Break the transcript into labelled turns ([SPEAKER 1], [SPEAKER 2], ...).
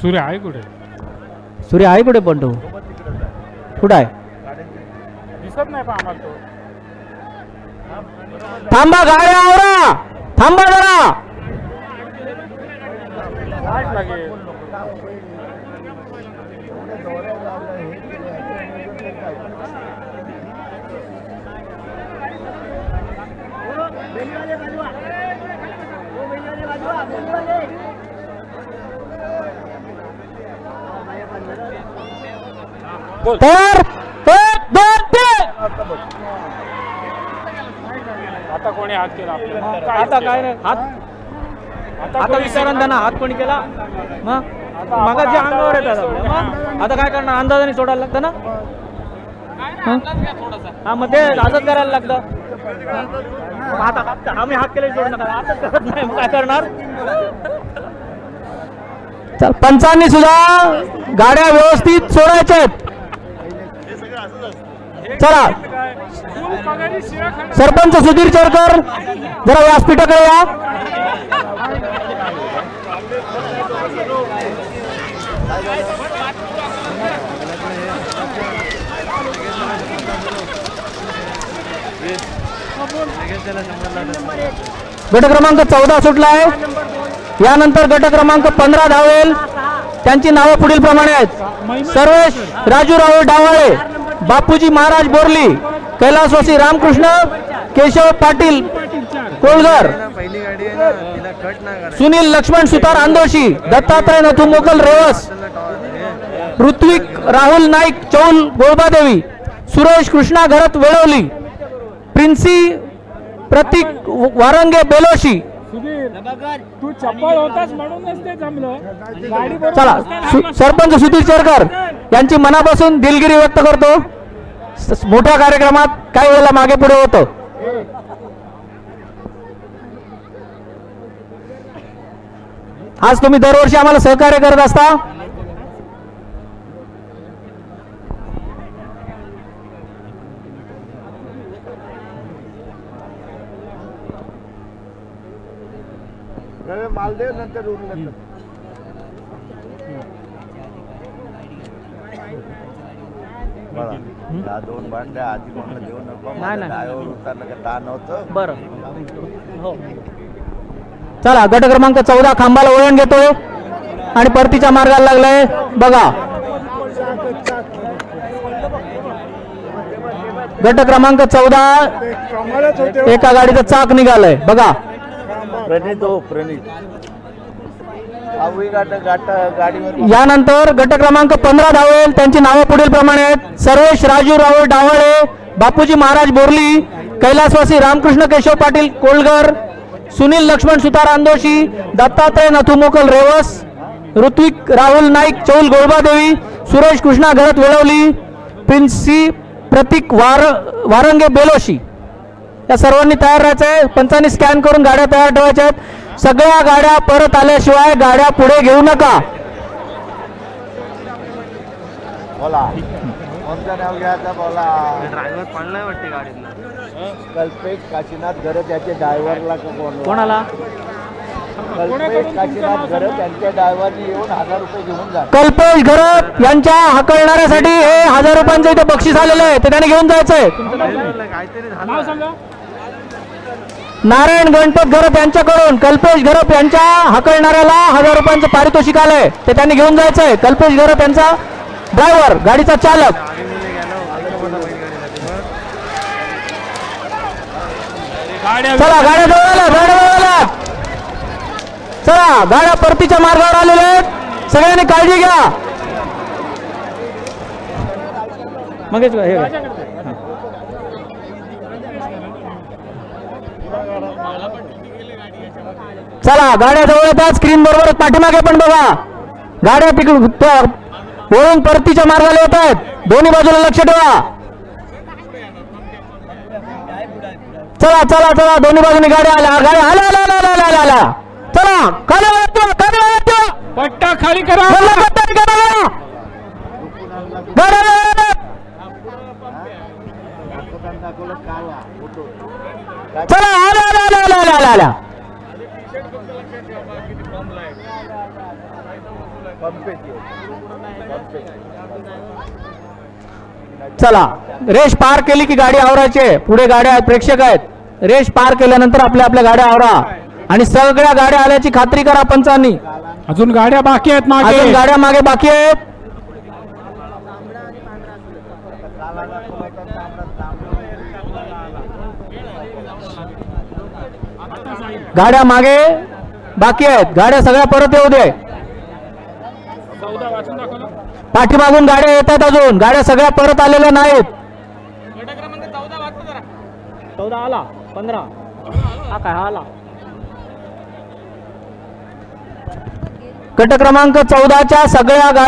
[SPEAKER 1] सूर्य आहे कुठे?
[SPEAKER 2] सूर्य आहे कुठे पण तो? कुठं आहे?
[SPEAKER 1] दिसत नाही पण आम्हाला तो.
[SPEAKER 2] थांबा गाड्या आवरा. थांबा जरा.
[SPEAKER 1] वाट लागेल.
[SPEAKER 2] तर एक दोन तीन
[SPEAKER 1] आता कोणी हात केला? आपल्याला
[SPEAKER 2] आता काय नाही. हात? आता विचारा त्यांना हात कोणी केला? मग? मग जे अंगावर येतात. मग? आता काय करणार? अंदाजाने सोडायला लागतं ना? हं? हा मग ते असंच करायला लागतं. मग आता आम्ही हात केले सोडू नका. आता करत नाही. मग काय करणार? चल पंचांनी सुद्धा गाड्या व्यवस्थित सोडायच्या आहेत चला. सरपंच सुधीर चरकर जरा व्यासपीठाकडे या. गट क्रमांक चौदा सुटला आहे यानंतर गट क्रमांक पंधरा धावेल. त्यांची नावं पुढील प्रमाणे आहेत. सर्वेश राजू राहुल डावाळे बापूजी महाराज बोरली कैलासवासी रामकृष्ण केशव पाटील कोळगर सुनील लक्ष्मण सुतार आंदोशी दत्तात्रय नथुमोकल रेवस ऋत्विक राहुल नाईक चौल गोळबादेवी सुरेश कृष्णा घरत वेळवली प्रिन्सी प्रतीक वारंगे बेलोशी
[SPEAKER 1] सुधीर तू चप्पल होतास म्हणूनच ते जमलं. गाडी
[SPEAKER 2] चला सु- सरपंच सुधीर चरकर यांची मनापासून दिलगिरी व्यक्त करतो. स- मोठ्या कार्यक्रमात काही वेळेला मागे पुढे होतं. आज तुम्ही दरवर्षी आम्हाला सहकार्य करत असता.
[SPEAKER 3] मालदेव नंतर उरलं बघा दोन बाटल्या आधी कोणाला देऊ नको
[SPEAKER 2] नाही, नाही.
[SPEAKER 3] डायवर उतरलं का ताण होतं
[SPEAKER 2] बरं हो चला गट क्रमांक चौदा खांबाला वळण घेतोय आणि परतीच्या मार्गाला लागलाय बघा गट क्रमांक चौदा एका गाडीचं चाक निघालंय बघा
[SPEAKER 3] प्रणित हो प्रणित. गाडीवर
[SPEAKER 2] यानंतर गट क्रमांक पंधरा धावेल. त्यांची नावं पुढील प्रमाणे आहेत. सर्वेश राजू राहुल डावळे बापूजी महाराज बोरली कैलासवासी रामकृष्ण केशव पाटील कोलगर सुनील लक्ष्मण सुतार आंदोशी दत्तात्रय नथुमोकल रेवस ऋत्विक राहुल नाईक चौल गोळबादेवी सुरेश कृष्णा घरत वेळवली प्रिन्सी प्रतीक वार वारंगे बेलोशी. या सर्वांनी तयार राहायचं आहे. पंचांनी स्कॅन करून गाड्या तयार ठेवायच्या आहेत. सगळ्या गाड्या परत आल्याशिवाय गाड्या पुढे घेऊ नका.
[SPEAKER 3] बोला. कोणतं नाव घ्यायचं? बोला.
[SPEAKER 4] ड्रायव्हर पडलाय वाटते गाडीतला.
[SPEAKER 3] कल्पेश काशीनाथ घरत याचे ड्रायव्हरला
[SPEAKER 2] कोणाला?
[SPEAKER 3] कल्पेश घरत
[SPEAKER 2] यांच्या हाकलणाऱ्यासाठी हे हजार रुपयांचं इथं बक्षीस आलेलं आहे. ते त्याने घेऊन जायचंय. नारायण गणपत घरप यांच्याकडून कल्पेश घरप यांच्या हकलणाऱ्याला हजार रुपयांचं पारितोषिक आलंय ते त्यांनी घेऊन जायचंय. कल्पेश घरप यांचा ड्रायव्हर गाडीचा चालक. चला गाड्या जवळ गाड्या जवळ चला गाड्या परतीच्या मार्गावर आलेल्या आहेत. सगळ्यांनी काळजी घ्या. मग हे घ्या. चला गाड्या जवळ येतात. स्क्रीन बरोबर पाठीमागे पण बघा. गाड्या तिकडून वळून परतीच्या मार्गाला येत आहेत. दोन्ही बाजूला लक्ष ठेवा. चला चला चला. दोन्ही बाजूनी गाड्या आल्या. गाड्या आल्या आल्या आल्या आल्या आल्या आल्या. चला खाली खाली
[SPEAKER 1] पट्टा खाली करा.
[SPEAKER 2] गाड्या गाड्या. चला आल्या आल्या आल्या आल्या आल्या आल्या. चला रेष पार केली की गाडी आवरायची. पुढे गाड्या आहेत प्रेक्षक आहेत. रेष पार केल्यानंतर आपल्या आपल्या गाड्या आवरा. आणि सगळ्या गाड्या आल्याची खात्री करा पंचांनी.
[SPEAKER 1] अजून गाड्या बाकी आहेत
[SPEAKER 2] अजून
[SPEAKER 1] मागे
[SPEAKER 2] गाड्या मागे बाकी आहेत. गाड्या मागे. बाकी आहेत. गाड्या सगळ्या परत येऊ दे. पाठीमागून गाड्या येत आहेत अजून. गाड्या सगळ्या परत आलेल्या नाहीत. चौदा आला. पंधरा. हा काय हा आला. गट क्रमांक चौदाच्या सगळ्या गाड्या